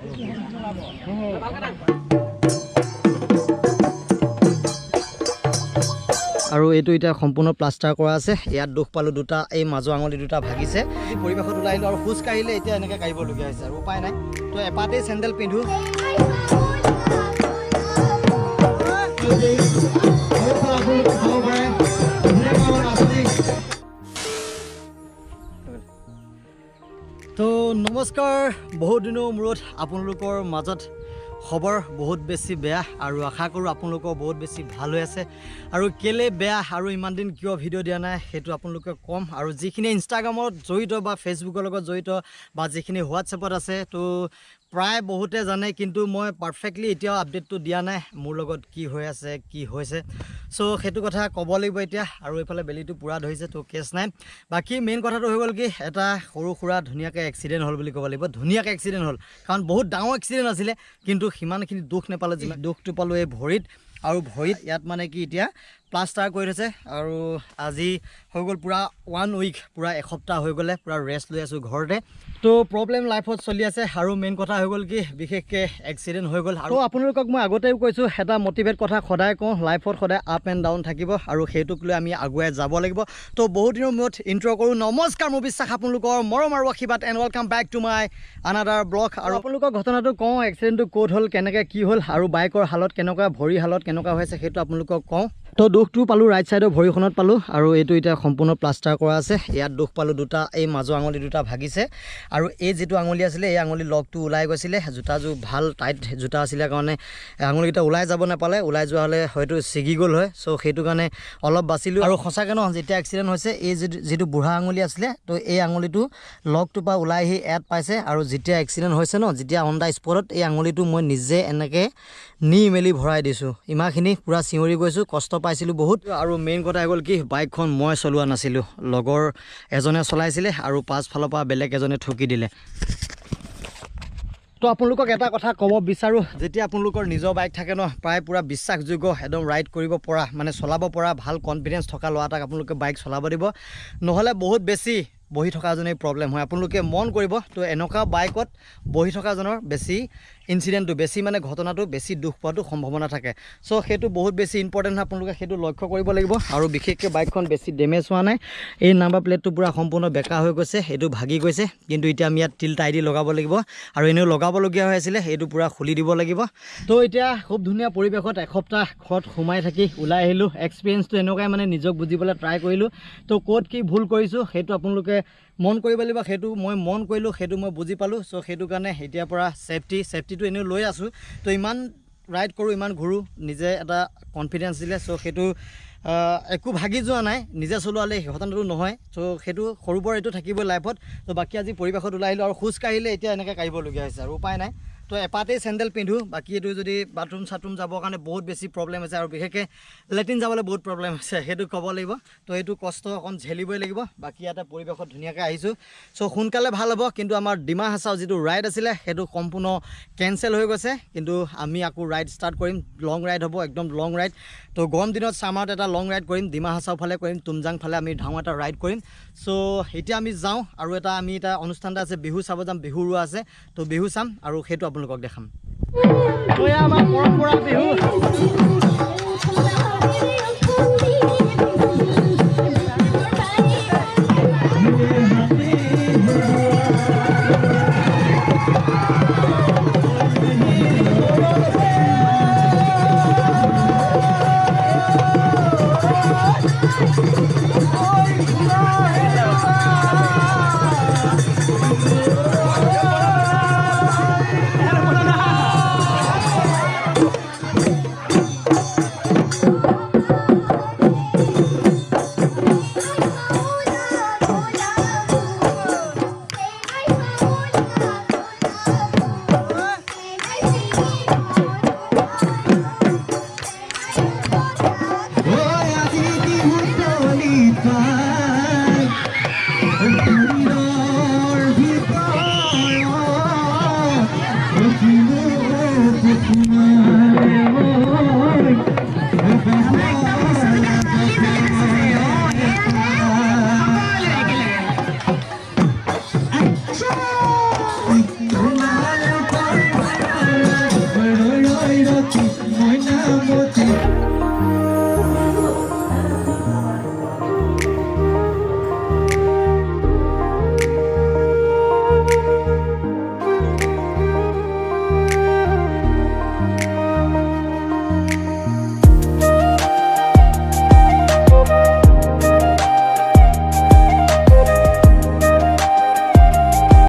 আৰু এইটো এতিয়া সম্পূৰ্ণ প্লাষ্টাৰ কৰা আছে ইয়াত দুখ পালোঁ দুটা এই মাজৰ আঙুলি দুটা ভাগিছে পৰিৱেশত ওলাই আহিলোঁ আৰু খোজ কাঢ়িলে এতিয়া এনেকৈ কাঢ়িবলগীয়া হৈছে আৰু উপায় নাই তো এপাতেই চেণ্ডেল পিন্ধোঁ নমস্কাৰ। বহুত দিনৰ মূৰত আপোনালোকৰ মাজত খবৰ বহুত বেছি বেয়া আৰু আশা কৰোঁ আপোনালোকৰ বহুত বেছি ভাল হৈ আছে। আৰু কেলৈ বেয়া আৰু ইমান দিন কিয় ভিডিঅ' দিয়া নাই সেইটো আপোনালোকে ক'ম। আৰু যিখিনি ইনষ্টাগ্ৰামত জড়িত বা ফেচবুকৰ লগত জড়িত বা যিখিনি হোৱাটছএপত আছে তো প্ৰায় বহুতে জানে কিন্তু মই পাৰফেক্টলি এতিয়াও আপডেটটো দিয়া নাই মোৰ লগত কি হৈ আছে কি হৈছে। চ' সেইটো কথা ক'ব লাগিব এতিয়া আৰু এইফালে বেলিটো পূৰা ধৰিছে তো কেছ নাই। বাকী মেইন কথাটো হৈ গ'ল কি এটা সৰু সুৰা ধুনীয়াকৈ এক্সিডেণ্ট হ'ল বুলি ক'ব লাগিব। ধুনীয়াকৈ এক্সিডেণ্ট হ'ল কাৰণ বহুত ডাঙৰ এক্সিডেণ্ট আছিলে কিন্তু সিমানখিনি দুখ নাপালোঁ যিমান দুখটো পালোঁ এই ভৰিত আৰু ভৰিত ইয়াত মানে কি এতিয়া প্লাষ্টাৰ কৰি থৈছে আৰু আজি হৈ গ'ল পূৰা ওৱান উইক পূৰা এসপ্তাহ হৈ গ'লে পূৰা ৰেষ্ট লৈ আছোঁ ঘৰতে। তো প্ৰব্লেম লাইফত চলি আছে আৰু মেইন কথা হৈ গ'ল কি বিশেষকৈ এক্সিডেণ্ট হৈ গ'ল। আৰু আপোনালোকক মই আগতেও কৈছোঁ এটা মটিভেট কথা সদায় কওঁ লাইফত সদায় আপ এণ্ড ডাউন থাকিব আৰু সেইটোক লৈ আমি আগুৱাই যাব লাগিব। তো বহুত দিনৰ মূৰত ইণ্ট্ৰ' কৰোঁ নমস্কাৰ মোৰ বিশ্বাস আপোনালোকৰ মৰম আৰু আশীৰ্বাদ and welcome back to my another blog আৰু আপোনালোকৰ ঘটনাটো কওঁ এক্সিডেণ্টটো ক'ত হ'ল কেনেকৈ কি হ'ল আৰু বাইকৰ হালত কেনেকুৱা ভৰি হালত কেনেকুৱা হৈছে সেইটো আপোনালোকক কওঁ। তো দুখটো পালোঁ ৰাইট ছাইডৰ ভৰিখনত পালোঁ আৰু এইটো এতিয়া সম্পূৰ্ণ প্লাষ্টাৰ কৰা আছে। ইয়াত দুখ পালোঁ দুটা এই মাজৰ আঙুলি দুটা ভাগিছে। আৰু এই যিটো আঙুলি আছিলে এই আঙুলি লগটো ওলাই গৈছিলে। জোতাযোৰ ভাল টাইট জোতা আছিলে কাৰণে আঙুলিকেইটা ওলাই যাব নাপালে। ওলাই যোৱা হ'লে হয়তো ছিগি গ'ল হয়। চ' সেইটো কাৰণে অলপ বাচিলোঁ। আৰু সঁচাকৈ ন যেতিয়া এক্সিডেণ্ট হৈছে এই যিটো বুঢ়া আঙুলি আছিলে তো এই আঙুলিটো লগটোৰ পৰা ওলাই আহি ইয়াত পাইছে। আৰু যেতিয়া এক্সিডেণ্ট হৈছে ন যেতিয়া অন দ্য স্পটত এই আঙুলিটো মই নিজে এনেকৈ নি মেলি ভৰাই দিছোঁ। ইমানখিনি পূৰা চিঞৰি গৈছোঁ কষ্ট পাইছিলোঁ বহুত। আৰু মেইন কথা হৈ গ'ল কি বাইকখন মই চলোৱা নাছিলোঁ। লগৰ এজনে চলাইছিলে আৰু পাছফালৰ পৰা বেলেগ এজনে ঠুকি দিলে। তো আপোনালোকক এটা কথা ক'ব বিচাৰোঁ। যেতিয়া আপোনালোকৰ নিজৰ বাইক থাকে ন প্ৰায় পূৰা বিশ্বাসযোগ্য একদম ৰাইড কৰিব পৰা মানে চলাব পৰা ভাল কনফিডেঞ্চ থকা ল'ৰা এটাক আপোনালোকে বাইক চলাব দিব। নহ'লে বহুত বেছি বহি থকাজনেই প্ৰব্লেম হয়। আপোনালোকে মন কৰিব তো এনেকুৱা বাইকত বহি থকাজনৰ বেছি ইঞ্চিডেণ্টটো বেছি মানে ঘটনাটো বেছি দুখ পোৱাটো সম্ভাৱনা থাকে। চ' সেইটো বহুত বেছি ইম্পৰ্টেণ্ট হয় আপোনালোকে সেইটো লক্ষ্য কৰিব লাগিব। আৰু বিশেষকৈ বাইকখন বেছি ডেমেজ হোৱা নাই। এই নাম্বাৰ প্লেটটো পূৰা সম্পূৰ্ণ বেকা হৈ গৈছে এইটো ভাগি গৈছে। কিন্তু এতিয়া আমি ইয়াত তিল টাই দি লগাব লাগিব। আৰু এনেও লগাবলগীয়া হৈ আছিলে এইটো পূৰা খুলি দিব লাগিব। তো এতিয়া খুব ধুনীয়া পৰিৱেশত এসপ্তাহ ঘৰত সোমাই থাকি ওলাই আহিলোঁ। এক্সপিৰিয়েঞ্চটো এনেকুৱাই মানে নিজক বুজিবলৈ ট্ৰাই কৰিলোঁ। তো ক'ত কি ভুল কৰিছোঁ সেইটো আপোনালোকে মন কৰিব লাগিব সেইটো মই মন কৰিলোঁ সেইটো মই বুজি পালোঁ চ' সেইটো কাৰণে এতিয়াৰ পৰা ছেফটি ছেফটিটো এনেও লৈ আছোঁ। তো ইমান ৰাইড কৰোঁ ইমান ঘূৰোঁ নিজে এটা কনফিডেঞ্চ দিলে চ' সেইটো একো ভাগি যোৱা নাই নিজে চলোৱালে ঘটনাটো নহয় চ' সেইটো সৰু বৰ এইটো থাকিবই লাইফত তো বাকী আজি পৰিৱেশত ওলাই আহিলোঁ আৰু খোজ কাঢ়িলে এতিয়া এনেকৈ কাঢ়িবলগীয়া হৈছে আৰু উপায় নাই। তো এপাতেই চেণ্ডেল পিন্ধোঁ বাকী এইটো যদি বাথৰুম চাথৰুম যাবৰ কাৰণে বহুত বেছি প্ৰব্লেম হৈছে আৰু বিশেষকৈ লেট্ৰিন যাবলৈ বহুত প্ৰব্লেম হৈছে সেইটো ক'ব লাগিব। তো এইটো কষ্ট অকণ ঝেলিবই লাগিব বাকী ইয়াতে পৰিৱেশত ধুনীয়াকৈ আহিছোঁ। চ' সোনকালে ভাল হ'ব কিন্তু আমাৰ ডিমা হাছাও যিটো ৰাইড আছিলে সেইটো সম্পূৰ্ণ কেঞ্চেল হৈ গৈছে। কিন্তু আমি আকৌ ৰাইড ষ্টাৰ্ট কৰিম লং ৰাইড হ'ব একদম লং ৰাইড তো গৰম দিনত ছামাৰত এটা লং ৰাইড কৰিম ডিমা হাছাও ফালে কৰিম তুমজাং ফালে আমি ডাঙৰ এটা ৰাইড কৰিম। চ' এতিয়া আমি যাওঁ আৰু এটা আমি এটা অনুষ্ঠান এটা আছে বিহু চাব যাম বিহু উৰুৱা আছে। তো বিহু চাম আৰু সেইটো আপোনালোকক দেখাম। পৰম্পৰা বিহু। Amen.